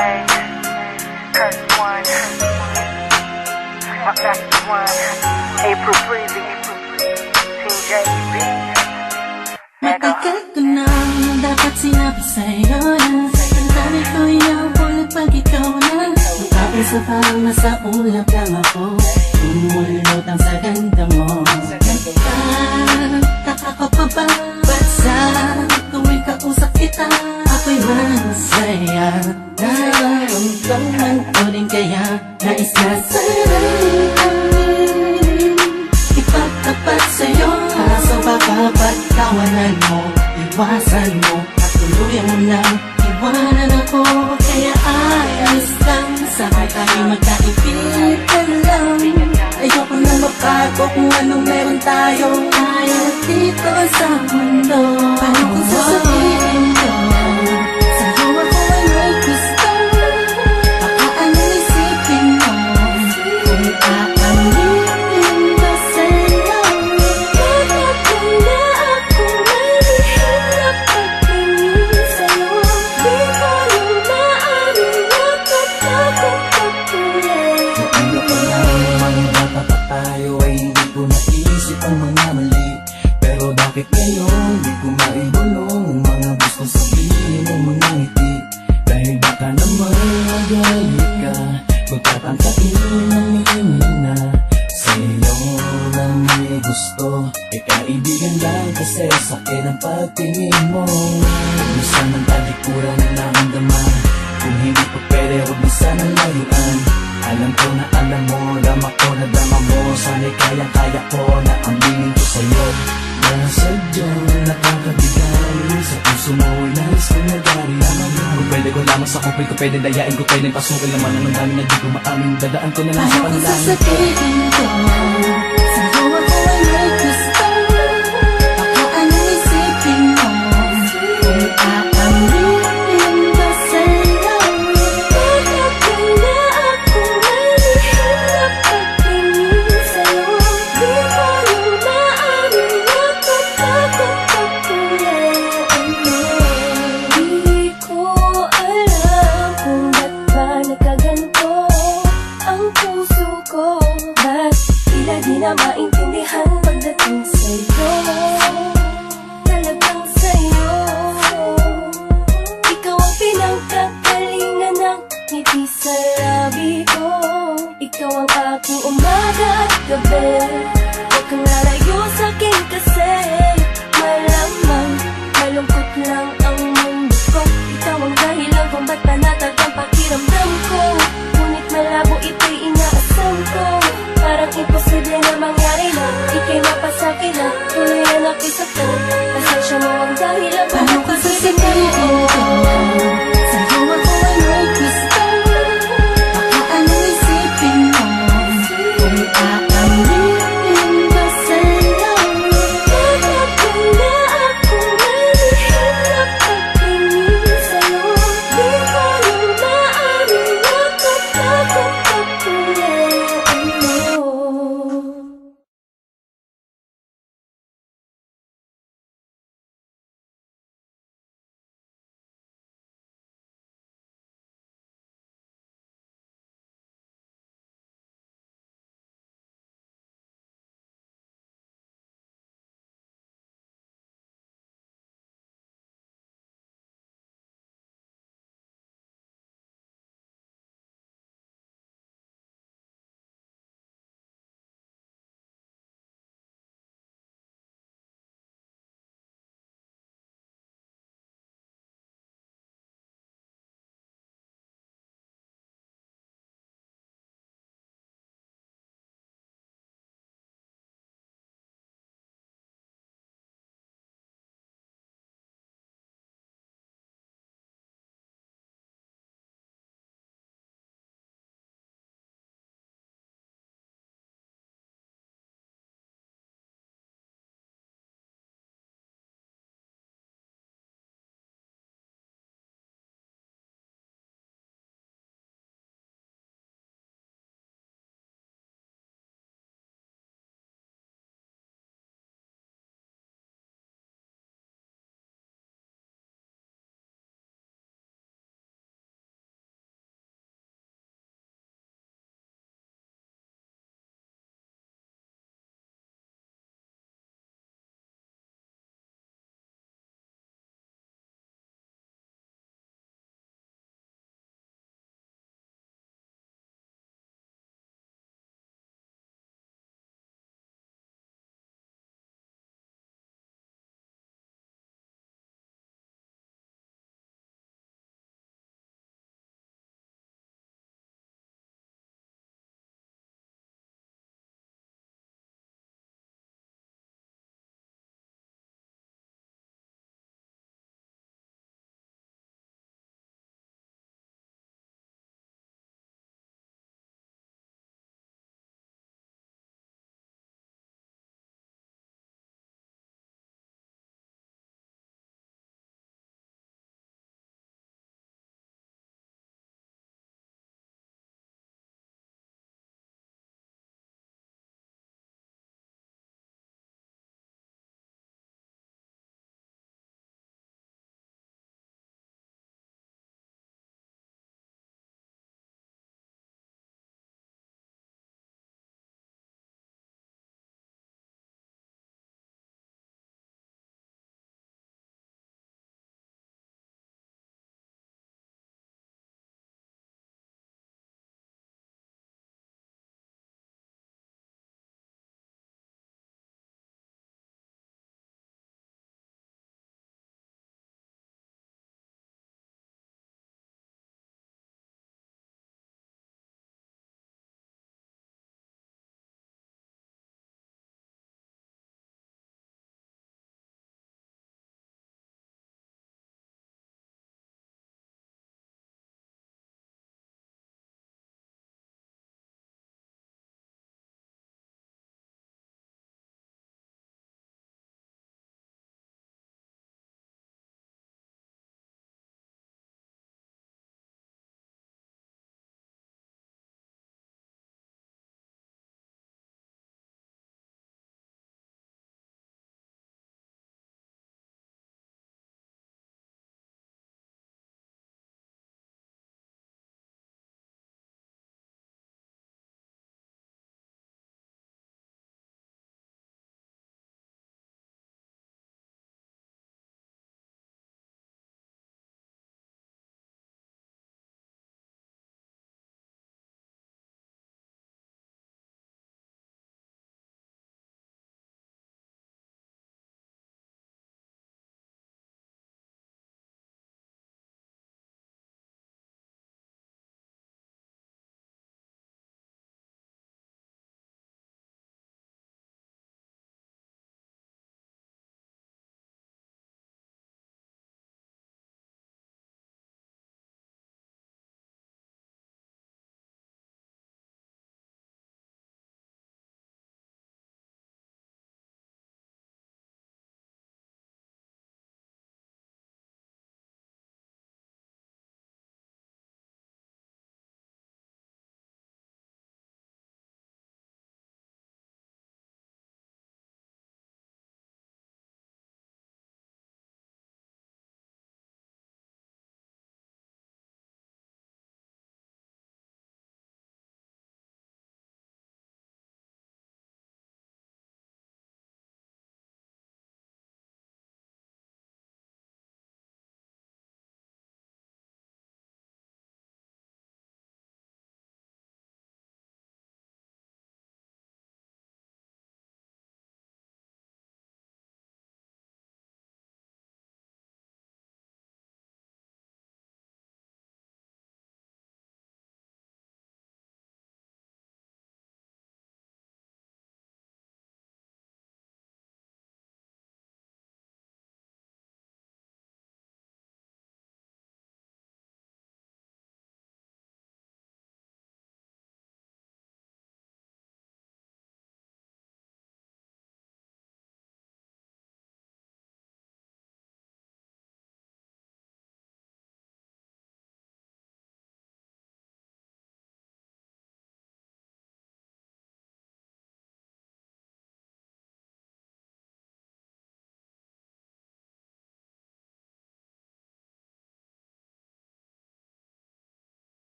Kurt One, Macbeth One, April Breezy, Mega. Matagal ko na dapat sinabi sa'yo na Ang dami ko inaabulot pag ikaw na Magkapit sa parang nasa ulap lang ako Umulot ang sa ganda mo Nagtataka ka pa ba? Ba't sa tuwing kausap kita Ako'y masaya Nararamdaman ko rin kaya na sa'yo. Ipagtapat sa'yo Kaso baka pagkawalan mo Iwasan mo At tuluyan mo lang Iwanan ako. Kaya ayos lang Sabay tayo magkaibigan lang Magtatangkain ng hihina Sa'yo lang may gusto. E kaibigan lang kasi sa akin ang pagtingin mo. Minsan ang talikuran na Kung hindi pa pwede huwag na sanang layuan Alam ko na alam mo, dama ko na dama mo. Sana'y kaya-kaya ko na pwede ko lamang sa kupil ko pwede dayain ko pwede pasukin naman. Ang dami na di ko maamin. Dadaan ko na lang sa Paano panalangin sasabihin ko ang puso ko Ba't tila di na maintindihan pagdating sa'yo? Talagang sa'yo. Ikaw ang pinagkakalingan ng ngiti sa labi ko. Ikaw ang aking umaga at gabi. Huwag kang lalayo